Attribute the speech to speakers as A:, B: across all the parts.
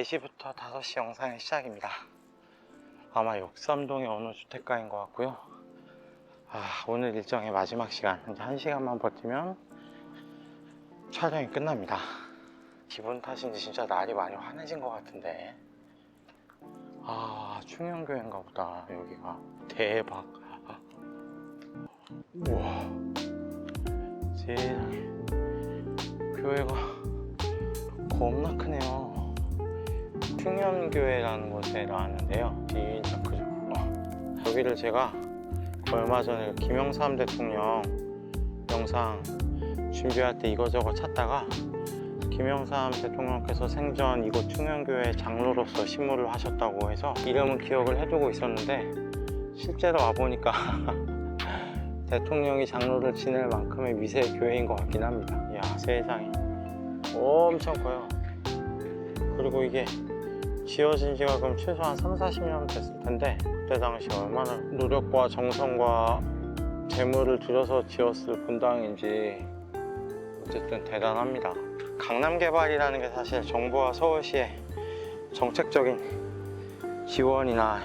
A: 4시부터 5시 영상의 시작입니다. 아마 역삼동의 어느 주택가인 것 같고요. 아, 오늘 일정의 마지막 시간, 이제 1시간만 버티면 촬영이 끝납니다. 기분 탓인지 진짜 날이 많이 환해진 것 같은데. 아, 충영교회인가 보다, 여기가. 대박. 아. 우와. 세상에. 교회가 겁나 크네요. 충현교회라는 곳에 나왔는데요. 진짜 크죠. 어. 여기를 제가 얼마 전에 김영삼 대통령 영상 준비할 때 이거저거 찾다가 김영삼 대통령께서 생전 이곳 충현교회 장로로서 심무를 하셨다고 해서 이름은 기억을 해두고 있었는데 실제로 와보니까 대통령이 장로를 지낼 만큼의 미세 교회인 것 같긴 합니다. 이야 세상에 엄청 커요. 그리고 이게 지어진 지가 그럼 최소한 3, 40년 됐을 텐데 그때 당시 얼마나 노력과 정성과 재물을 들여서 지었을 분당인지 어쨌든 대단합니다. 강남 개발이라는 게 사실 정부와 서울시의 정책적인 지원이나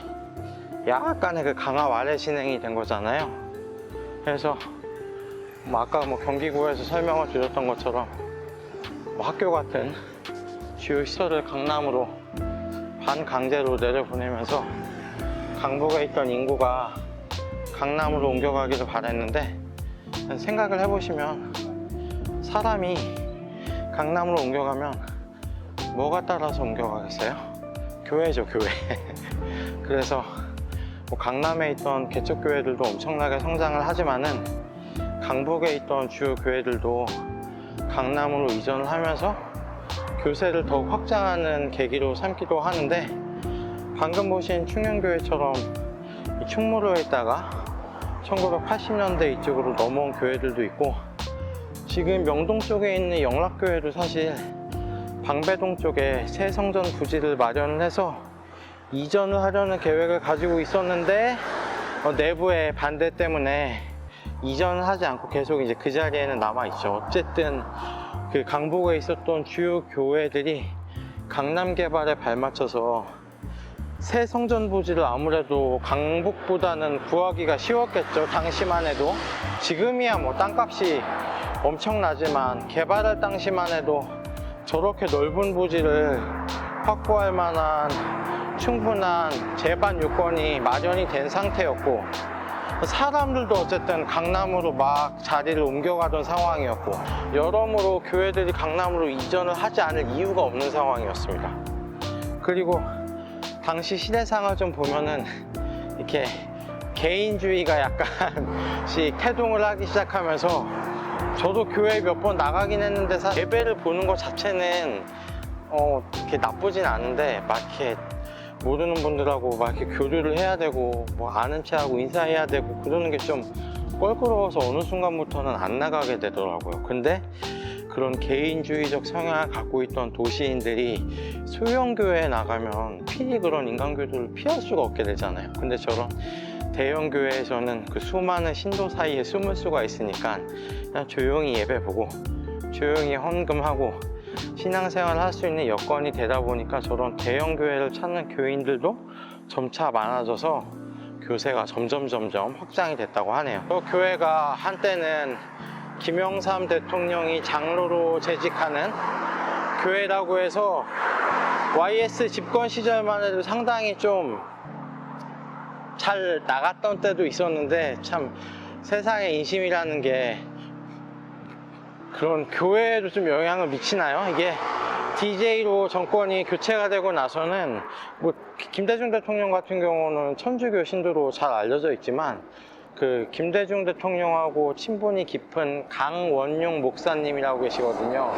A: 약간의 그 강화 아래 진행이 된 거잖아요. 그래서 뭐 아까 뭐 경기구에서 설명을 드렸던 것처럼 뭐 학교 같은 주요 시설을 강남으로 반강제로 내려보내면서 강북에 있던 인구가 강남으로 옮겨가기를 바랬는데 생각을 해보시면 사람이 강남으로 옮겨가면 뭐가 따라서 옮겨가겠어요? 교회죠 교회 그래서 뭐 강남에 있던 개척교회들도 엄청나게 성장을 하지만은 강북에 있던 주요 교회들도 강남으로 이전을 하면서 교세를 더욱 확장하는 계기로 삼기도 하는데 방금 보신 충현교회처럼 이 충무로에 있다가 1980년대 이쪽으로 넘어온 교회들도 있고 지금 명동 쪽에 있는 영락교회도 사실 방배동 쪽에 새 성전 부지를 마련을 해서 이전을 하려는 계획을 가지고 있었는데 어, 내부의 반대 때문에 이전을 하지 않고 계속 이제 그 자리에는 남아 있죠. 어쨌든 그 강북에 있었던 주요 교회들이 강남 개발에 발맞춰서 새 성전 부지를 아무래도 강북보다는 구하기가 쉬웠겠죠. 당시만 해도 지금이야 뭐 땅값이 엄청나지만 개발할 당시만 해도 저렇게 넓은 부지를 확보할 만한 충분한 제반 요건이 마련이 된 상태였고 사람들도 어쨌든 강남으로 막 자리를 옮겨가던 상황이었고 여러모로 교회들이 강남으로 이전을 하지 않을 이유가 없는 상황이었습니다. 그리고 당시 시대상을 좀 보면은 이렇게 개인주의가 약간씩 태동을 하기 시작하면서 저도 교회 몇 번 나가긴 했는데 예배를 보는 것 자체는 어, 이렇게 나쁘진 않은데 막 이렇게 모르는 분들하고 막 이렇게 교류를 해야 되고 뭐 아는 체하고 인사해야 되고 그러는 게 좀 껄끄러워서 어느 순간부터는 안 나가게 되더라고요. 근데 그런 개인주의적 성향을 갖고 있던 도시인들이 소형교회에 나가면 필히 그런 인간교도를 피할 수가 없게 되잖아요. 근데 저런 대형 교회에서는 그 수많은 신도 사이에 숨을 수가 있으니까 그냥 조용히 예배 보고 조용히 헌금하고 신앙생활을 할 수 있는 여건이 되다 보니까 저런 대형 교회를 찾는 교인들도 점차 많아져서 교세가 점점 점점 확장이 됐다고 하네요. 저 교회가 한때는 김영삼 대통령이 장로로 재직하는 교회라고 해서 YS 집권 시절만 해도 상당히 좀 잘 나갔던 때도 있었는데 참 세상의 인심이라는 게 그런 교회에도 좀 영향을 미치나요? 이게 DJ로 정권이 교체가 되고 나서는 뭐 김대중 대통령 같은 경우는 천주교 신도로 잘 알려져 있지만 그 김대중 대통령하고 친분이 깊은 강원용 목사님이라고 계시거든요.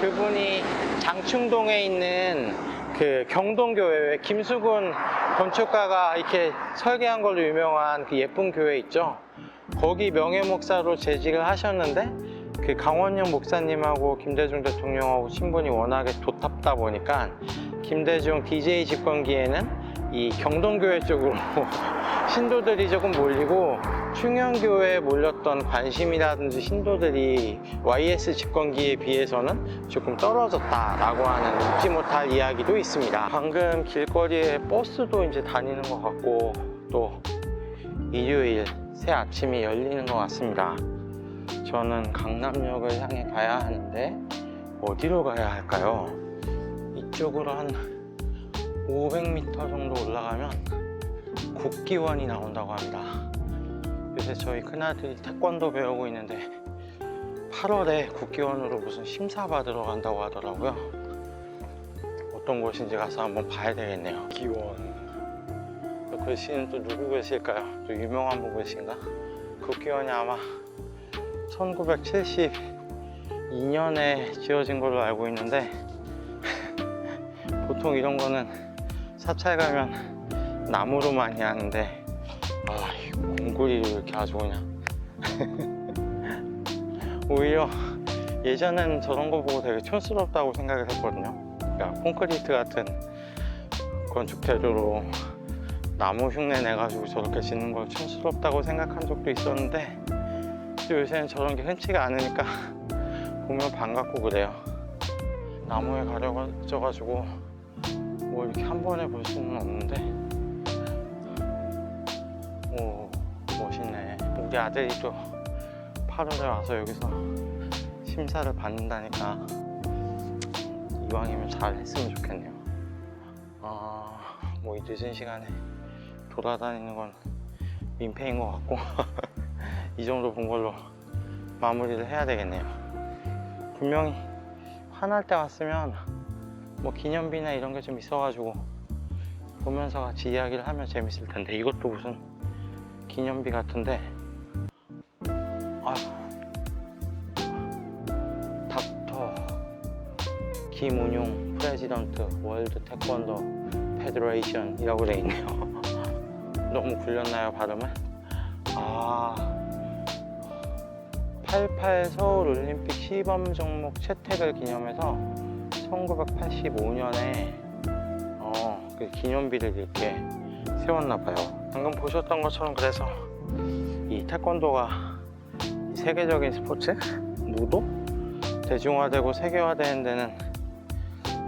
A: 그분이 장충동에 있는 그 경동교회 김수근 건축가가 이렇게 설계한 걸로 유명한 그 예쁜 교회 있죠. 거기 명예 목사로 재직을 하셨는데 그 강원영 목사님하고 김대중 대통령하고 친분이 워낙에 돋탑다 보니까 김대중 DJ 집권기에는 이 경동교회 쪽으로 신도들이 조금 몰리고 충영교회에 몰렸던 관심이라든지 신도들이 YS 집권기에 비해서는 조금 떨어졌다라고 하는 잊지 못할 이야기도 있습니다. 방금 길거리에 버스도 이제 다니는 것 같고 또 일요일 새 아침이 열리는 것 같습니다. 저는 강남역을 향해 가야 하는데 어디로 가야 할까요? 이쪽으로 한 500m 정도 올라가면 국기원이 나온다고 합니다. 요새 저희 큰아들이 태권도 배우고 있는데 8월에 국기원으로 무슨 심사 받으러 간다고 하더라고요. 어떤 곳인지 가서 한번 봐야 되겠네요. 기원. 그 글씨는 또 누구 글씨일까요? 또 유명한 분 글씨인가? 국기원이 아마 1972년에 지어진 걸로 알고 있는데 보통 이런 거는 사찰 가면 나무로 많이 하는데 아, 이 공구리를 이렇게 아주 그냥 오히려 예전엔 저런 거 보고 되게 촌스럽다고 생각을 했거든요. 그러니까 콘크리트 같은 건축 재료로 나무 흉내 내가지고 저렇게 짓는 걸 촌스럽다고 생각한 적도 있었는데 또 요새는 저런 게 흔치가 않으니까 보면 반갑고 그래요. 나무에 가려져가지고 뭐 이렇게 한 번에 볼 수는 없는데 오 멋있네. 우리 아들이 또 8월에 와서 여기서 심사를 받는다니까 이왕이면 잘 했으면 좋겠네요. 아, 뭐 이 늦은 시간에 돌아다니는 건 민폐인 것 같고 이 정도 본 걸로 마무리를 해야 되겠네요. 분명히 화날 때 왔으면 뭐 기념비나 이런 게 좀 있어가지고 보면서 같이 이야기를 하면 재밌을 텐데 이것도 무슨 기념비 같은데 아 닥터 김운용 프레지던트 월드 태권도 페더레이션이라고 돼 있네요. 너무 굴렸나요 발음을? 아 88 서울 올림픽 시범 종목 채택을 기념해서 1985년에 어, 그 기념비를 이렇게 세웠나 봐요. 방금 보셨던 것처럼 그래서 이 태권도가 이 세계적인 스포츠 무도 대중화되고 세계화되는 데는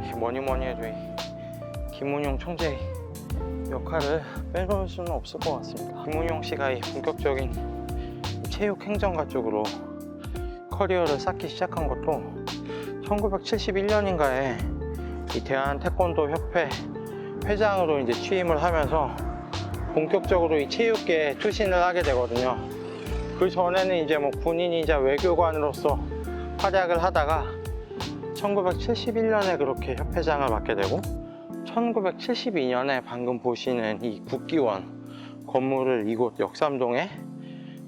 A: 이 뭐니 뭐니 해도 이 김운용 총재의 역할을 빼놓을 수는 없을 것 같습니다. 김운용 씨가 이 본격적인 체육 행정가 쪽으로 커리어를 쌓기 시작한 것도 1971년인가에 이 대한 태권도 협회 회장으로 이제 취임을 하면서 본격적으로 이 체육계에 투신을 하게 되거든요. 그 전에는 이제 뭐 군인이자 외교관으로서 활약을 하다가 1971년에 그렇게 협회장을 맡게 되고 1972년에 방금 보시는 이 국기원 건물을 이곳 역삼동에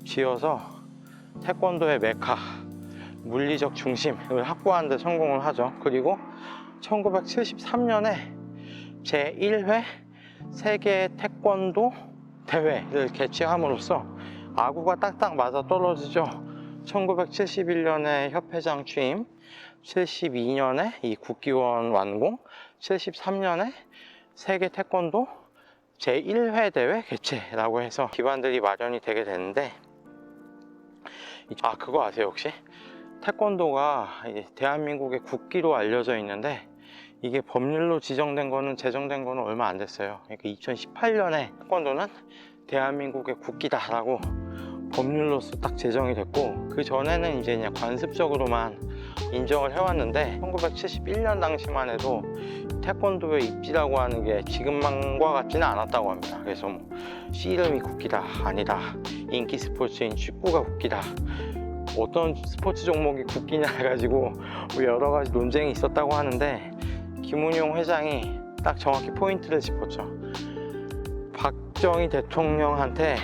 A: 지어서 태권도의 메카 물리적 중심을 확보하는 데 성공을 하죠. 그리고 1973년에 제1회 세계 태권도 대회를 개최함으로써 아구가 딱딱 맞아 떨어지죠. 1971년에 협회장 취임, 72년에 이 국기원 완공, 73년에 세계 태권도 제1회 대회 개최라고 해서 기반들이 마련이 되게 되는데 아 그거 아세요 혹시? 태권도가 대한민국의 국기로 알려져 있는데 이게 법률로 지정된 거는 제정된 거는 얼마 안 됐어요. 그러니까 2018년에 태권도는 대한민국의 국기다라고 법률로서 딱 제정이 됐고 그 전에는 이제 그냥 관습적으로만 인정을 해왔는데 1971년 당시만 해도 태권도의 입지라고 하는 게 지금만과 같지는 않았다고 합니다. 그래서 뭐 씨름이 국기다 아니다 인기 스포츠인 축구가 국기다 어떤 스포츠 종목이 국기냐 해가지고 뭐 여러 가지 논쟁이 있었다고 하는데 김은용 회장이 딱 정확히 포인트를 짚었죠. 박정희 대통령한테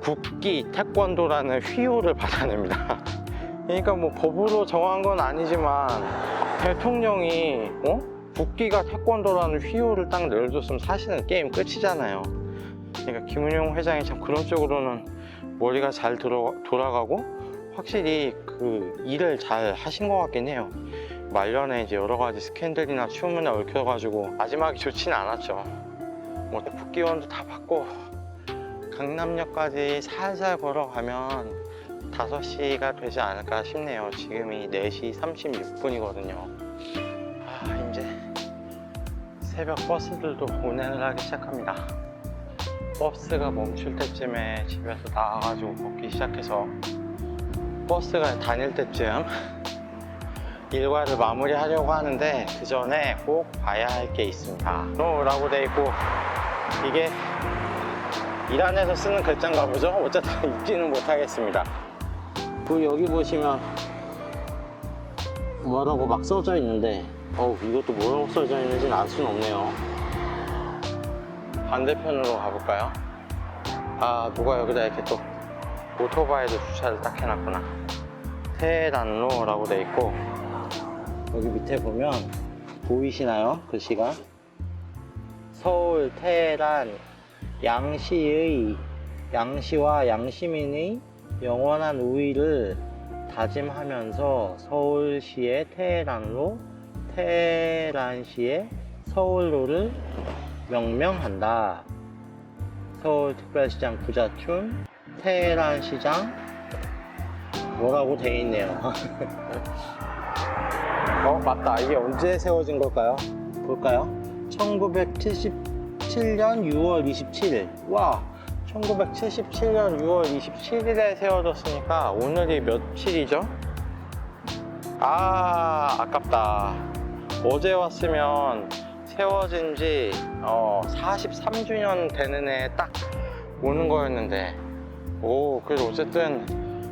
A: 국기 태권도라는 휘호를 받아냅니다. 그러니까 뭐 법으로 정한 건 아니지만 대통령이 어? 국기가 태권도라는 휘호를 딱 내려줬으면 사실은 게임 끝이잖아요. 그러니까 김은용 회장이 참 그런 쪽으로는 머리가 잘 돌아가고 확실히 그 일을 잘 하신 것 같긴 해요. 말년에 이제 여러 가지 스캔들이나 추문에 얽혀가지고 마지막이 좋지는 않았죠. 뭐 북기원도 다 받고 강남역까지 살살 걸어가면 5시가 되지 않을까 싶네요. 지금이 4시 36분이거든요. 아, 이제 새벽 버스들도 운행을 하기 시작합니다. 버스가 멈출 때쯤에 집에서 나와가지고 걷기 시작해서 버스가 다닐 때쯤 일과를 마무리하려고 하는데 그 전에 꼭 봐야 할 게 있습니다. 라고 돼 있고 이게 이란에서 쓰는 글자인가 보죠? 어쨌든 읽지는 못하겠습니다. 그 여기 보시면 뭐라고 막 써져 있는데 어우 이것도 뭐라고 써져 있는지는 알 수는 없네요. 반대편으로 가볼까요? 아 누가 여기다 이렇게 또 오토바이도 주차를 딱 해놨구나. 테란로라고 돼 있고 여기 밑에 보면 보이시나요? 글씨가 서울 테란 양시의 양시와 양시민의 영원한 우위를 다짐하면서 서울시의 테헤란로 테헤란시의 서울로를 명명한다. 서울특별시장 부자춘 테헤란시장 뭐라고 돼 있네요. 어 맞다 이게 언제 세워진 걸까요? 볼까요? 1977년 6월 27일 와 1977년 6월 27일에 세워졌으니까 오늘이 며칠이죠? 아 아깝다 어제 왔으면 세워진 지 어, 43주년 되는 해 딱 오는 거였는데 오 그래도 어쨌든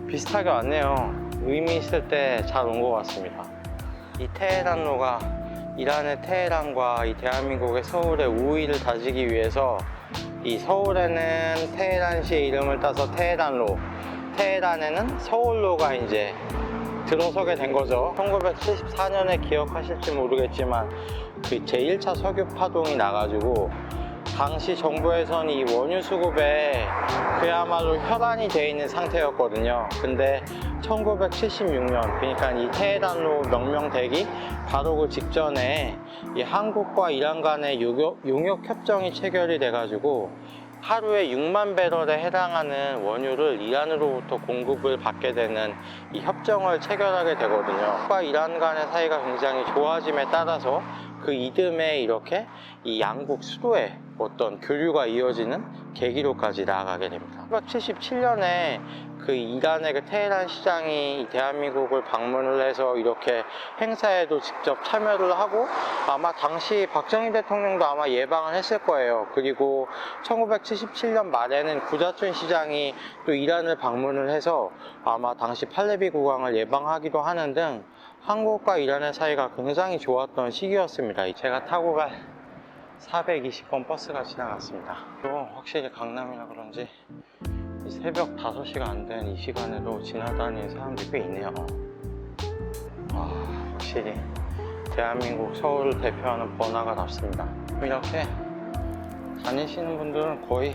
A: 비슷하게 왔네요 의미 있을 때 잘 온 것 같습니다 이 테헤란로가 이란의 테헤란과 이 대한민국의 서울의 우위를 다지기 위해서 이 서울에는 테헤란시의 이름을 따서 테헤란로, 테헤란에는 서울로가 이제 들어서게 된 거죠. 1974년에 기억하실지 모르겠지만 그 제1차 석유 파동이 나가지고 당시 정부에서는 이 원유 수급에 그야말로 혈안이 돼 있는 상태였거든요. 근데 1976년, 그러니까 이 테헤란로 명명되기 바로 그 직전에 이 한국과 이란 간의 용역, 용역 협정이 체결이 돼가지고 하루에 6만 배럴에 해당하는 원유를 이란으로부터 공급을 받게 되는 이 협정을 체결하게 되거든요. 한국과 이란 간의 사이가 굉장히 좋아짐에 따라서 그 이듬해 이렇게 이 양국 수도에 어떤 교류가 이어지는 계기로까지 나아가게 됩니다. 1977년에 그 이란의 그 테헤란 시장이 이 대한민국을 방문을 해서 이렇게 행사에도 직접 참여를 하고 아마 당시 박정희 대통령도 아마 예방을 했을 거예요. 그리고 1977년 말에는 구자춘 시장이 또 이란을 방문을 해서 아마 당시 팔레비 국왕을 예방하기도 하는 등 한국과 이란의 사이가 굉장히 좋았던 시기였습니다. 제가 타고 갈 420번 버스가 지나갔습니다. 또 확실히 강남이라 그런지 이 새벽 5시가 안 된 이 시간에도 지나다니는 사람들이 꽤 있네요. 아, 확실히 대한민국 서울을 대표하는 번화가 답습니다. 이렇게 다니시는 분들은 거의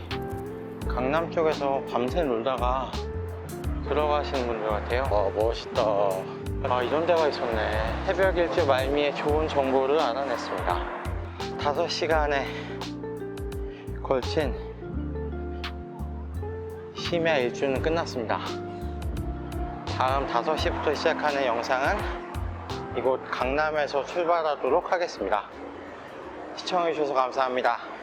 A: 강남 쪽에서 밤새 놀다가 들어가시는 분들 같아요. 와, 멋있다. 아, 이런 데가 있었네. 새벽 일찍 말미에 좋은 정보를 알아냈습니다. 5시간에 걸친 심야 일주는 끝났습니다. 다음 5시부터 시작하는 영상은 이곳 강남에서 출발하도록 하겠습니다. 시청해주셔서 감사합니다.